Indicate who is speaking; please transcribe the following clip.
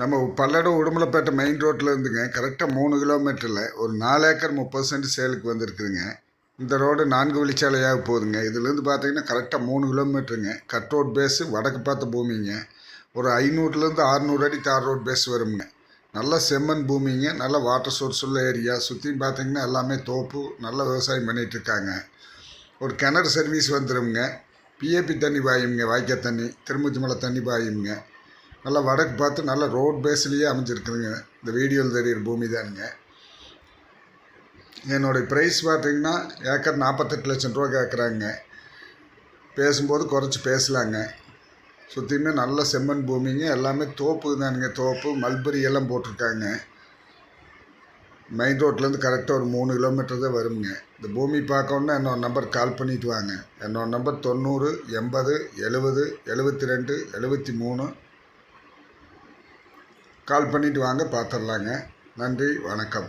Speaker 1: நம்ம பல்லடம் உடுமலைப்பேட்டை மெயின் ரோட்டில் இருந்துங்க. கரெக்டாக மூணு கிலோமீட்டரில் ஒரு நாலு ஏக்கர் முப்பது சென்ட் சேலுக்கு வந்திருக்குதுங்க. இந்த ரோடு நான்கு வழிச்சாலையாக போகுதுங்க. இதுலேருந்து பார்த்தீங்கன்னா கரெக்டாக மூணு கிலோமீட்டருங்க கட் ரோட் பேஸு வடக்கு பார்த்த பூமிங்க. ஒரு ஐநூறுலேருந்து அறுநூறு அடி தார் ரோட் பேஸ் வருங்க நல்ல செம்மண் பூமிங்க. நல்ல வாட்டர் சோர்ஸ் உள்ள ஏரியா சுற்றியும் பார்த்தீங்கன்னா எல்லாமே தோப்பு. நல்ல விவசாயம் பண்ணிகிட்ருக்காங்க இருக்காங்க. ஒரு கிணறு சர்வீஸ் வந்துடுங்க பிஏபி தண்ணி பாயுங்க வாய்க்கால் தண்ணி. திருமூச்சி மலை தண்ணி பாயுங்க நல்லா வடக்கு பார்த்து நல்லா ரோட் பேஸ்லேயே அமைஞ்சிருக்குதுங்க. இந்த வீடியோவில் தெரியிற பூமி தானுங்க. என்னுடைய ப்ரைஸ் பார்த்தீங்கன்னா ஏக்கர் நாற்பத்தெட்டு லட்சம் ரூபா கேட்குறாங்க பேசும்போது குறைச்சி பேசலாங்க. சுற்றியுமே நல்ல செம்மண் பூமிங்க. எல்லாமே தோப்பு தானுங்க. தோப்பு மல்பரி எல்லாம் போட்டிருக்காங்க. மெயின் ரோட்லேருந்து கரெக்டாக ஒரு மூணு கிலோமீட்டர் தான் வருங்க. இந்த பூமி பார்க்கணுன்னா என்னோட நம்பர் கால் பண்ணிட்டு வாங்க. என்னோட நம்பர் தொண்ணூறு எண்பது எழுபது எழுபத்தி ரெண்டு எழுபத்தி மூணு கால் பண்ணிவிட்டு வாங்க பார்த்துடலாங்க நன்றி வணக்கம்.